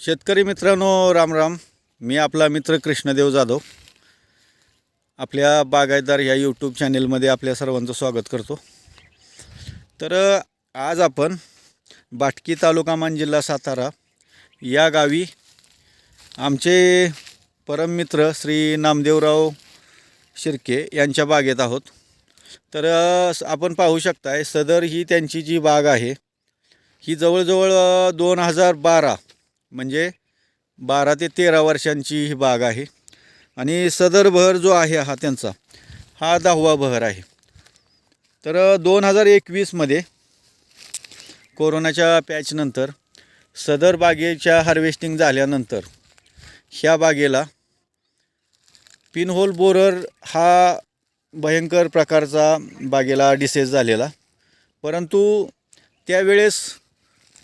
शेतकरी मित्रांनो राम राम. मी आपला मित्र कृष्णदेव जाधव. आपल्या बागायतदार ह्या यूट्यूब चॅनेलमध्ये आपल्या सर्वांचं स्वागत करतो. तर आज आपण बाटकी तालुका मान जिल्हा सातारा या गावी आमचे परममित्र श्री नामदेवराव शिर्के यांच्या बागेत आहोत. तर आपण पाहू शकताय सदर ही त्यांची जी बाग आहे ही जवळजवळ दोन हजार बारा म्हणजे बारा ते तेरा वर्षांची ही बाग आहे. आणि सदर बहर जो आहे हा त्यांचा हा दहावा बहर आहे. तर दोन हजार एकवीसमध्ये कोरोनाच्या पॅचनंतर सदर बागेच्या हार्वेस्टिंग झाल्यानंतर ह्या बागेला पिनहोल बोरर हा भयंकर प्रकारचा बागेला डिसेस झालेला. परंतु त्यावेळेस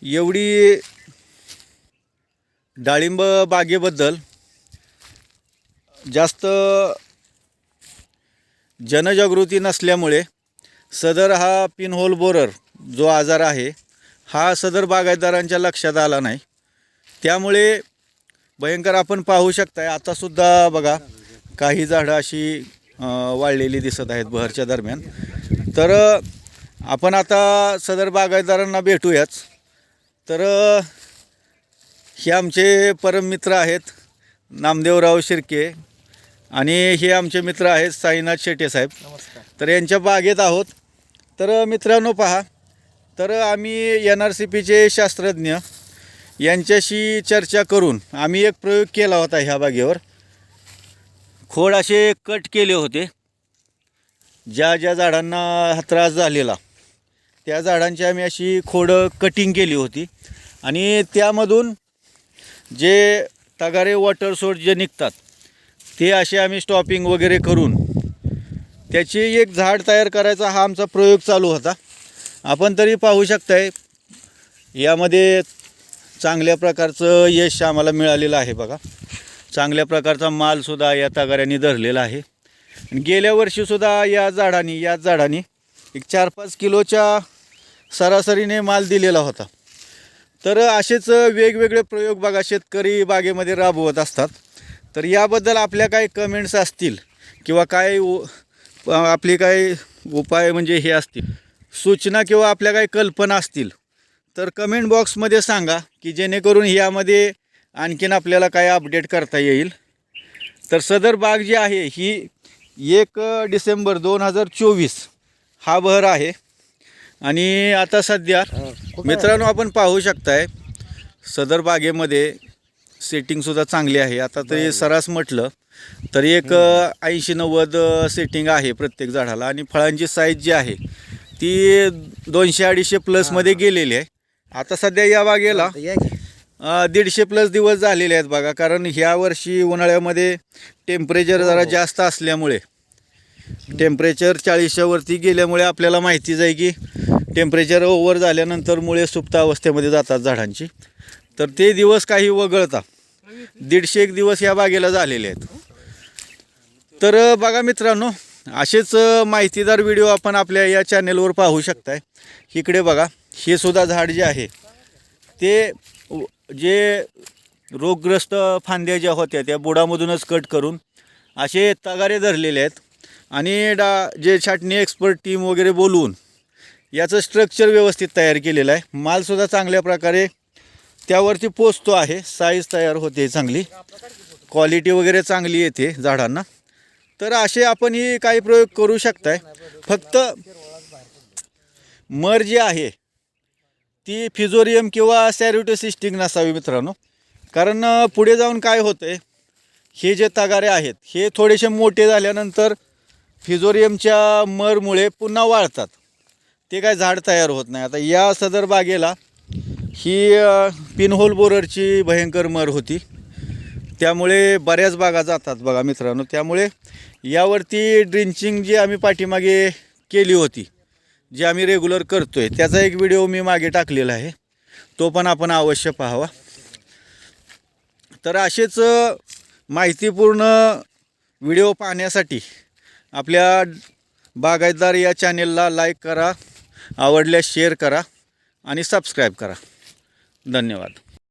एवढी डाळिंब बागेबद्दल जास्त जनजागृती नसल्यामुळे सदर हा पिनहोल बोरर जो आजार आहे हा सदर बागायतदारांच्या लक्षात आला नाही. त्यामुळे भयंकर आपण पाहू शकताय आतासुद्धा बघा काही झाडं अशी वाढलेली वाळलेली दिसत आहेत बहरच्या दरम्यान. तर आपण आता सदर बागायतदारांना भेटूयाच तर हे आमचे परम मित्र आहेत नामदेवराव शिर्के आणि हे आमचे मित्र आहेत साईनाथ शेटे साहेब. तर यांच्या बागेत आहोत. तर मित्रांनो पहा तर आम्ही एन आर सी पीचे शास्त्रज्ञ यांच्याशी चर्चा करून आम्ही एक प्रयोग केला होता ह्या बागेवर. खोड असे कट केले होते. ज्या ज्या झाडांना हा त्रास झालेला त्या झाडांची आम्ही अशी खोडं कटिंग केली होती. आणि त्यामधून जे तगारे वॉटर सोर्स जे निघतात ते असे आम्ही स्टॉपिंग वगैरे करून त्याची एक झाड तयार करायचा हा आमचा प्रयोग चालू होता. आपण तरी पाहू शकताय यामध्ये चांगल्या प्रकारचं यश आम्हाला मिळालेलं आहे बघा. चांगल्या प्रकारचा मालसुद्धा या तगाऱ्याने धरलेला आहे. गेल्या वर्षीसुद्धा या झाडांनी याच झाडांनी एक चार पाच किलोच्या सरासरीने माल दिलेला होता. तर असेच वेगवेगळे प्रयोग बघा शेतकरी बागेमध्ये राबवत असतात. तर याबद्दल आपल्या काही कमेंट्स असतील किंवा काय उ- आपली काही उपाय म्हणजे हे असतील सूचना किंवा आपल्या काही कल्पना असतील तर कमेंट बॉक्समध्ये सांगा की जेणेकरून यामध्ये आणखीन आपल्याला काय अपडेट करता येईल. तर सदर बाग जी आहे ही एक डिसेंबर दोन हजार चोवीस हा बहर आहे. आणि आता सध्या मित्रांनो आपण पाहू शकताय सदर बागेमध्ये सेटिंगसुद्धा चांगली आहे. आता तरी सरास म्हटलं तर एक ऐंशी नव्वद सेटिंग आहे प्रत्येक झाडाला. आणि फळांची साईज जी आहे ती दोनशे अडीचशे प्लसमध्ये गेलेली आहे. आता सध्या या बागेला दीडशे प्लस दिवस झालेले आहेत बघा. कारण ह्या वर्षी उन्हाळ्यामध्ये टेम्परेचर जरा जास्त असल्यामुळे टेम्परेचर चाळीसच्या वरती गेल्यामुळे आपल्याला माहितीच आहे की टेम्परेचर ओव्हर झाल्यानंतर मुळे सुप्त अवस्थेमध्ये जातात झाडांची. तर ते दिवस काही वगळता दीडशे एक दिवस या बागेला झालेले आहेत. तर बघा मित्रांनो असेच माहितीदार व्हिडिओ आपण आपल्या या चॅनेलवर पाहू शकताय. इकडे बघा हे सुद्धा झाड जे आहे ते व- जे रोगग्रस्त फांद्या ज्या होत्या त्या बुडामधूनच कट करून असे तगारे धरलेले आहेत. आणि डा जे छाटणी एक्सपर्ट टीम वगैरे बोलवून याचं स्ट्रक्चर व्यवस्थित तयार केलेलं आहे. मालसुद्धा चांगल्या प्रकारे त्यावरती पोचतो आहे. साईज तयार होते चांगली. क्वालिटी वगैरे चांगली येते झाडांना. तर असे आपण ही काही प्रयोग करू शकताय. फक्त मर जी आहे ती फिजोरियम किंवा सॅरिटोसिस्टिक नसावी मित्रांनो. कारण पुढे जाऊन काय होतं आहे हे जे तगारे आहेत हे थोडेसे मोठे झाल्यानंतर फिजोरियमच्या मरमुळे पुन्हा वाळतात ते काय झाड तयार होत नाही. आता या सदर बागेला ही पिनहोल बोररची भयंकर मर होती. त्यामुळे बऱ्याच बागा जातात बघा मित्रांनो. त्यामुळे यावरती ड्रिंचिंग जी आम्ही पाठीमागे केली होती जी आम्ही रेग्युलर करतो आहे त्याचा एक व्हिडिओ मी मागे टाकलेला आहे. तो पण आपण अवश्य पाहावा. तर असेच माहितीपूर्ण व्हिडिओ पाहण्यासाठी आपल्या बागायतदार या चॅनेलला लाईक करा आवडल्यास शेअर करा आणि सबस्क्राईब करा. धन्यवाद.